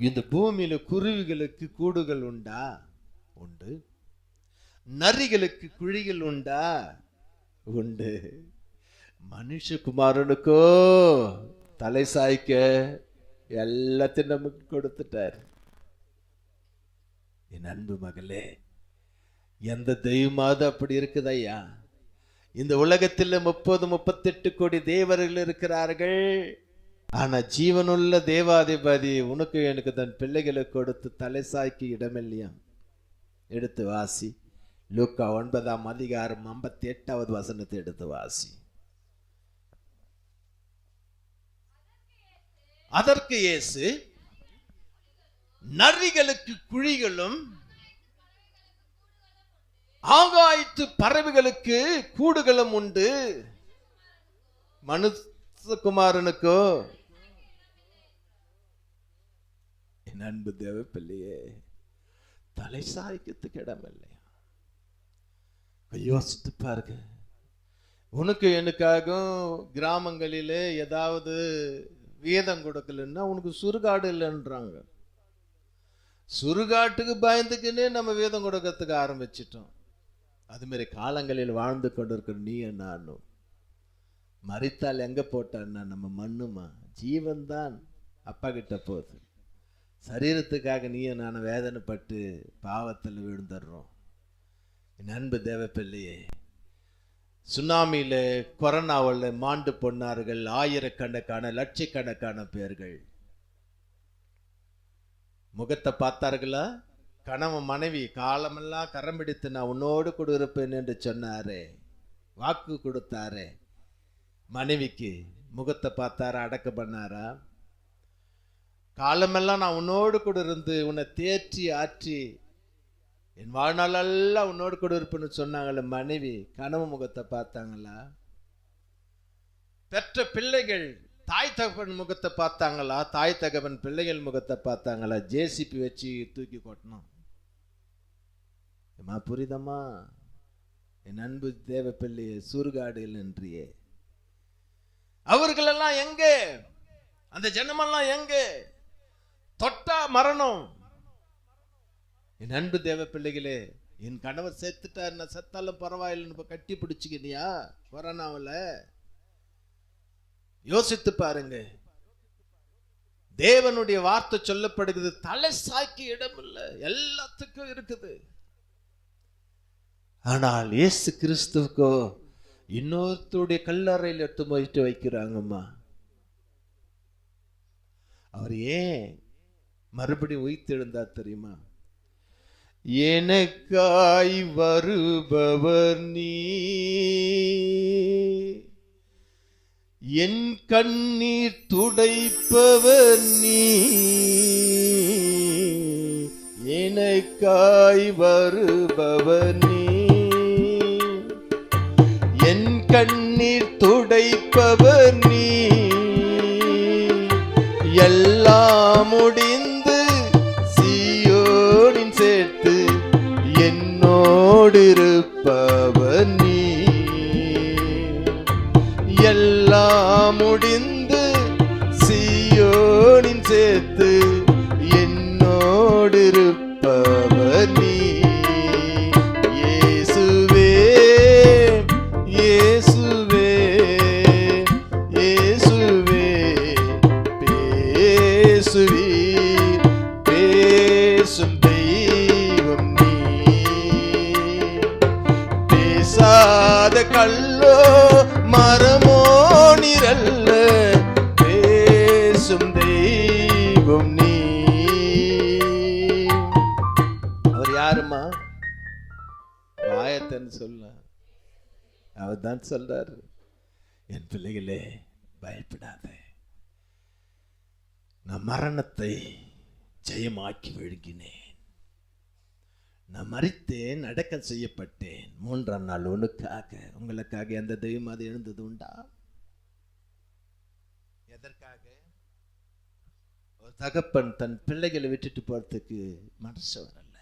இந்த பூமியில குருவிகளுக்கு கூடுகள் உண்டா? உண்டு. நரிகளுக்கு குழிகள் உண்டா? உண்டு. மனுஷகுமாரனுக்கோ தலை சாய்க்க எல்லாத்தையும் நமக்கு கொடுத்துட்டார். என் அன்பு மகளே எந்த தெய்வமாவது அப்படி இருக்குதையா இந்த உலகத்தில் முப்பது முப்பத்தெட்டு கோடி தேவர்கள் இருக்கிறார்கள். ஆனா ஜீவனுள்ள தேவாதிபதி உனக்கு எனக்கு தன் பிள்ளைகளை கொடுத்து தலை சாய்க்கு இடமில்லையா? எடுத்து வாசி. லூக்கா ஒன்பதாம் அதிகாரம் ஐம்பத்தி எட்டாவது வசனத்தை எடுத்து வாசி. அதற்கு இயேசு நரிகளுக்கு குழிகளும் ஆகாயத்து பறவைகளுக்கு கூடுகளும் உண்டு. மனுஷகுமாரனுக்கோ என் அன்பு தேவ தலை சாய்க்கிறதுக்கு இடம் இல்லையா யோசித்து பாருங்க. உனக்கு எனக்காகவும் கிராமங்களிலே ஏதாவது வேதம் கொடுக்கலன்னா உனக்கு சுருகாடு இல்லைன்றாங்க. சுருகாட்டுக்கு பயந்துக்குன்னே நம்ம வேதம் கொடுக்கறதுக்கு ஆரம்பிச்சிட்டோம். அது மாதிரி காலங்களில் வாழ்ந்து கொண்டிருக்கிற நீ நானும். மறித்தால் எங்க போட்டான்னா நம்ம மண்ணுமா? ஜீவன்தான் அப்பா கிட்ட போகுது. சரீரத்துக்காக நீயும் நான் வேதனைப்பட்டு பாவத்தில் விழுந்துடுறோம். என் அன்பு தேவப்பிள்ளையே சுனாமியில் கொரோனாவில் மாண்டு பொன்னார்கள் ஆயிரக்கணக்கான லட்சக்கணக்கான பேர்கள். முகத்தை பார்த்தார்களா? கணவன் மனைவி காலமெல்லாம் கரம் பிடித்து நான் உன்னோடு கூட இருப்பேன் என்று சொன்னாரே. வாக்கு கொடுத்தாரே. மனைவிக்கு முகத்தை பார்த்தாரா? அடக்க பண்ணாரா? காலமெல்லாம் நான் உன்னோடு கூட இருந்து உன்னை தேற்றி ஆற்றி என் வாழ்நாளெல்லாம் உன்னோடு கூட இருப்பேன்னு சொன்னாங்களே மனைவி கனவு முகத்தை பார்த்தாங்களா? பெற்ற பிள்ளைகள் தாய் தகப்பன் முகத்தை பார்த்தாங்களா? தாய் தகப்பன் பிள்ளைகள் முகத்தை பார்த்தாங்களா? ஜேசிபி வச்சு தூக்கி கொட்டணும். ஏமா புரிதம்மா என் அன்பு தேவ பிள்ளையே சுருகாடு என்றியே அவர்களெல்லாம் எங்கே? அந்த ஜனமெல்லாம் எங்கே? தொட்டா மரணம். என் அன்பு தேவ பிள்ளைகளே என் கணவர் செத்துட்டார் நான் செத்தாலும் பரவாயில்லைன்னு இப்ப கட்டி பிடிச்சிக்கினியா கொரோனாவில். யோசித்து பாருங்க. தேவனுடைய வார்த்தை சொல்லப்படுகிறது தலை சாக்கி இடம் இல்லை எல்லாத்துக்கும் இருக்குது. ஆனால் இயேசு கிறிஸ்துவுக்கோ இன்னொருத்தருடைய கல்லறையில் எடுத்து போயிட்டு வைக்கிறாங்கம்மா. அவர் ஏன் மறுபடியும் உயிர்த்தெழுந்தா தெரியுமா? எனக்காய் வருபவர் நீ என் கண்ணீர் துடைப்பவர் நீ எனக்காய் வருபவர் நீ என் கண்ணீர் துடைப்பவர் நீ பேசும் தெய்வம் நீ. அவர் யாருமா வாயத்தன் சொல்ல. அவர் தான் சொல்றாரு என் பிள்ளைகளே பயப்படாத. நான் மரணத்தை ஜெயமாக்கி விழுங்கினேன். நான் மறித்தேன் அடக்கம் செய்யப்பட்டேன். மூன்றாம் நாள் உனக்காக உங்களுக்காக எந்த தெய்வம் அது எழுந்தது உண்டா? எதற்காக? தகப்பன் தன் பிள்ளைகளை விட்டுட்டு போறதுக்கு மனசு வரல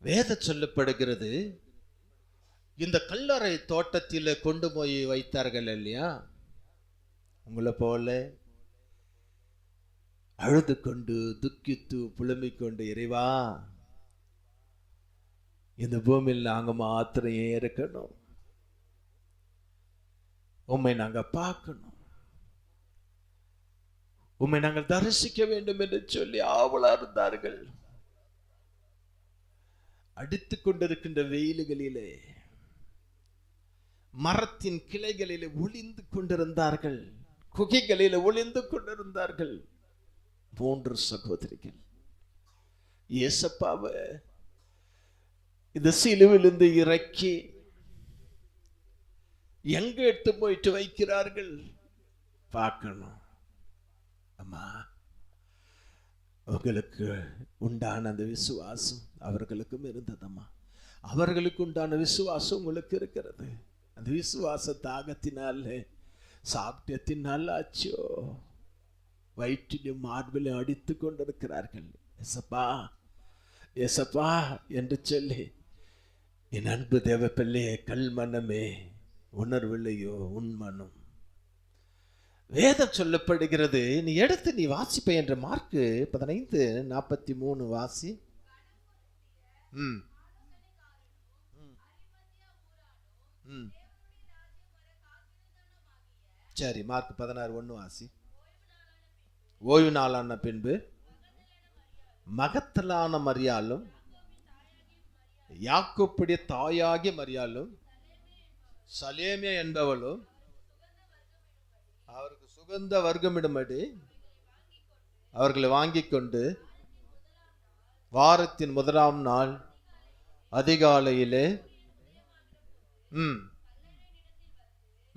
வேத சொல்லப்படுகிறது இந்த கல்லறை தோட்டத்தில் கொண்டு போய் வைத்தார்கள் இல்லையா? உங்களை போல அழுது கொண்டு துக்கித்து புலம்பிக் கொண்டு இறைவா இந்த பூமியில் நாங்க மாத்திரையே இருக்கணும். உண்மை நாங்க பார்க்கணும். உம்மை நாங்கள் தரிசிக்க வேண்டும் என்று சொல்லி ஆவலா இருந்தார்கள். அடித்துக் கொண்டிருக்கின்ற வெயில்களிலே மரத்தின் கிளைகளிலே ஒளிந்து கொண்டிருந்தார்கள். குகைகளிலே ஒளிந்து கொண்டிருந்தார்கள். மூன்று சகோதரிகள். ஏசப்பாவை இந்த சிலுவிலிருந்து இறக்கி எங்க எடுத்து போயிட்டு வைக்கிறார்கள்? பார்க்கணும் அம்மா உங்களுக்கு உண்டான அந்த விசுவாசம் அவர்களுக்கும் இருந்ததம்மா. அவர்களுக்கு உண்டான விசுவாசம் உங்களுக்கு இருக்கிறது. அந்த விசுவாச தாகத்தினால சாப்பிட்டத்தினால் ஆச்சோ. வயிற்றிலும் மார்பிலும் அடித்து கொண்டிருக்கிறார்கள். எசப்பா எசப்பா என்று சொல்லி என் அன்பு தேவ பிள்ளையே கல் மனமே உணர்வில்லையோ உன் மனம் வேதம் சொல்லப்படுகிறது. நீ எடுத்து நீ வாசிப்ப என்ற மார்க்கு பதினைந்து நாற்பத்தி மூணு வாசி. ம். ம். சரி மார்க் பதினாறு ஒன்று வாசி. ஓய்வு நாளான பின்பு மகத்தலான மரியாலும் யாக்கோப்புடைய தாயாகிய மரியாலும் சலேமியா என்பவளும் அவருக்கு சுகந்த வர்க்கமிடும்படி அவர்களை வாங்கிக் கொண்டு வாரத்தின் முதலாம் நாள் அதிகாலையிலே ம்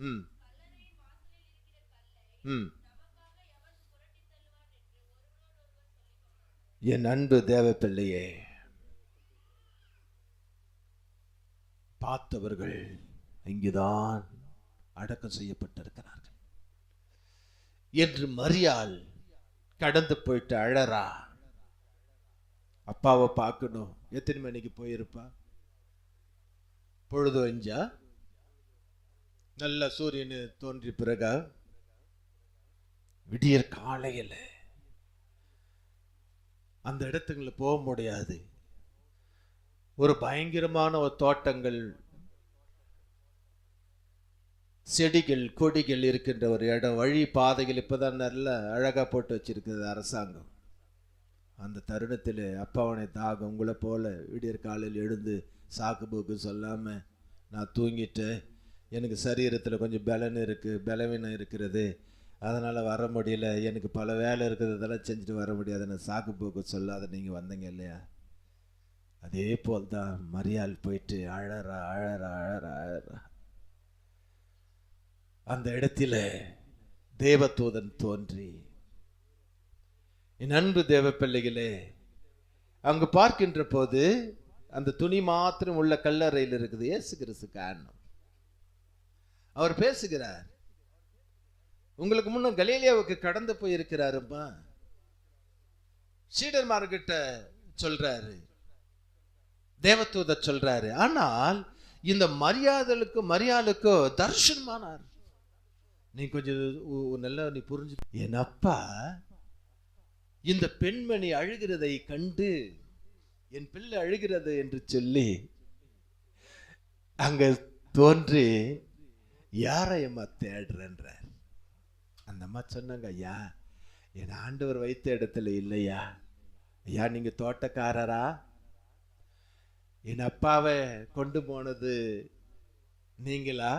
ம் ம். என் அன்பு தேவப்பிள்ளையே பார்த்தவர்கள் இங்குதான் அடக்கம் செய்யப்பட்டிருக்கிறார்கள். என்று மரியாள் கடந்து போயிட்டு அழறா. அப்பாவை பார்க்கணும். எத்தனை மணிக்கு போயிருப்பா? பொழுது அஞ்சா நல்ல சூரியன் தோன்றி பிறகா? விடியற் காலையில். அந்த இடத்துங்களை போக முடியாது. ஒரு பயங்கரமான ஒரு தோட்டங்கள் செடிகள் கொடிகள் இருக்கின்ற ஒரு இடம். வழி பாதைகள் இப்போதான் நல்ல அழகாக போட்டு வச்சிருக்குது அரசாங்கம். அந்த தருணத்தில் அப்பாவனை தாகம் உங்களை போல் விடியற் காலையில் எழுந்து சாக்கு போக்கு சொல்லாமல் நான் தூங்கிட்டேன். எனக்கு சரீரத்தில் கொஞ்சம் பலன் இருக்குது பலவீனம் இருக்கிறது. அதனால் வர முடியல. எனக்கு பல வேலை இருக்குது. இதெல்லாம் செஞ்சுட்டு வர முடியாது. நான் சாக்கு போக்கு சொல்லாத நீங்கள் வந்தீங்க இல்லையா? அதே போல் தான் மரியாள் போயிட்டு அழற அழற அழற அழற. அந்த இடத்துல தேவதூதன் தோன்றி என் அன்பு தேவ பிள்ளைகளே அங்கு பார்க்கின்ற போது அந்த துணி மாத்திரம் உள்ள கல்லறையில் இருக்குது. ஏசு கிறிஸ்து காரணம். அவர் பேசுகிறார் உங்களுக்கு முன்ன கலீலியாவுக்கு கடந்து போயிருக்கிறாருப்பா சீடர்மார்கிட்ட சொல்றாரு தேவதூதர் சொல்றாரு ஆனால் இந்த மரியாதலுக்கும் மரியாளுக்கும் தர்ஷனமானார் நீ கொஞ்சம் நல்லா நீ புரிஞ்சு என் அப்பா இந்த பெண்மணி அழுகிறதை கண்டு என் பிள்ளை அழுகிறது என்று சொல்லி அங்க தோன்றி யாரை அம்மா தேடுறன்றார்? அந்த அம்மா சொன்னாங்க ஐயா என் ஆண்டவர் வைத்த இடத்துல இல்லையா? ஐயா நீங்க தோட்டக்காரரா? என் அப்பாவை கொண்டு போனது நீங்களா?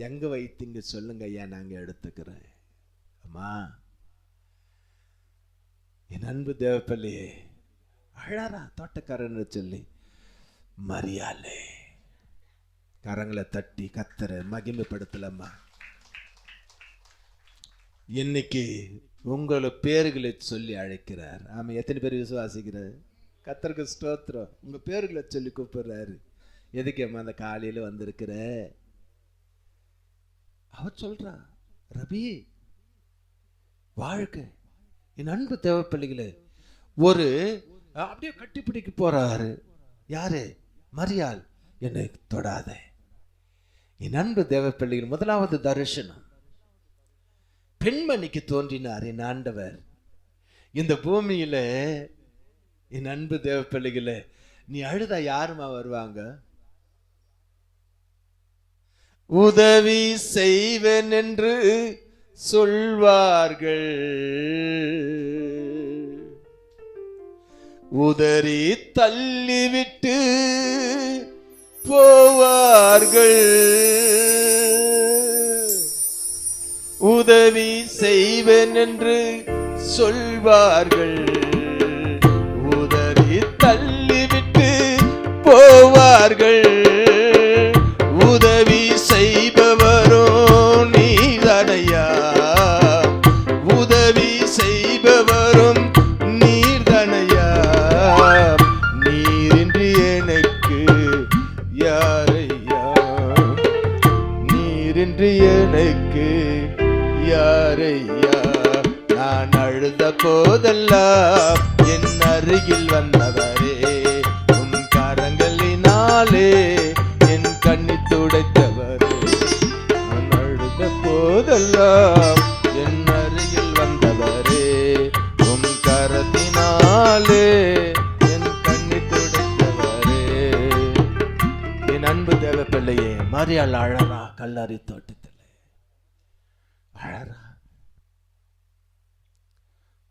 எங்க வைத்தீங்க சொல்லுங்க ஐயா நாங்க எடுத்துக்கிறேன். அம்மா என் அன்பு தேவப்பள்ளியே அழறா தோட்டக்காரன்னு சொல்லி மரியாலே கரங்களை தட்டி கத்துற மகிமைப்படுத்தலம்மா. இன்னைக்கு உங்களோட பேர்களை சொல்லி அழைக்கிறார். ஆமாம் எத்தனை பேர் விசுவாசிக்கிறார்? கத்தருக்கு ஸ்தோத்திரம். உங்க பேர்களை சொல்லி கூப்பிடுறாரு. எதுக்கு அம்மா அந்த காலையில வந்திருக்கிற? அவர் சொல்றா ரபி வாழ்க்கை. என் அன்பு தேவைப்பிள்ளைகளே ஒரு அப்படியே கட்டிப்பிடிக்க போறாரு. யாரு? மரியாள். என்னை தொடாத. என் அன்பு தேவப்பிள்ளைகள் முதலாவது தரிசனம். பெண்மணிக்கு தோன்றினார் என் ஆண்டவர். இந்த பூமியில என் அன்பு தேவ நீ அழுதா யாருமா வருவாங்க? உதவி செய்வேன் என்று சொல்வார்கள். உதறி தள்ளிவிட்டு போவார்கள். உதவி செய்வேன் என்று சொல்வார்கள். உதறி தள்ளிவிட்டு போவார்கள்.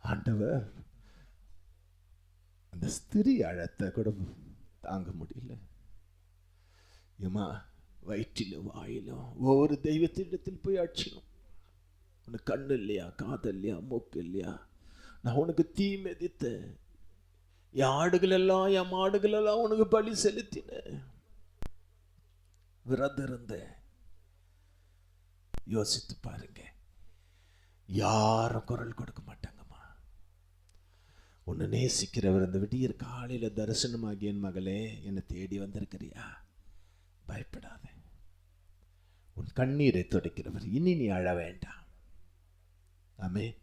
ஆண்டவர் அந்த ஸ்திரி அழத்தை கூட தாங்க முடியல. ஏமா வயிற்றிலும் வாயிலும் ஒவ்வொரு தெய்வத்திடத்தில் போய் அடிச்சிடும் உனக்கு கண்ணு இல்லையா காது இல்லையா மூக்கு இல்லையா? நான் உனக்கு தீ மெதித்தேன். என் ஆடுகள் எல்லாம் என் மாடுகள் எல்லாம் உனக்கு பலி செலுத்தினேன் விரதம் இருந்தேன். யோசித்து பாருங்க. யாரும் குரல் கொடுக்க மாட்டாங்க. உன்னை நேசிக்கிறவர் இந்த விடியற் காலையில் தரிசனமாகி என் மகளே என்னை தேடி வந்திருக்கிறியா? பயப்படாத. உன் கண்ணீரை துடைக்கிறவர் இனி நீ அழ வேண்டாம். ஆமே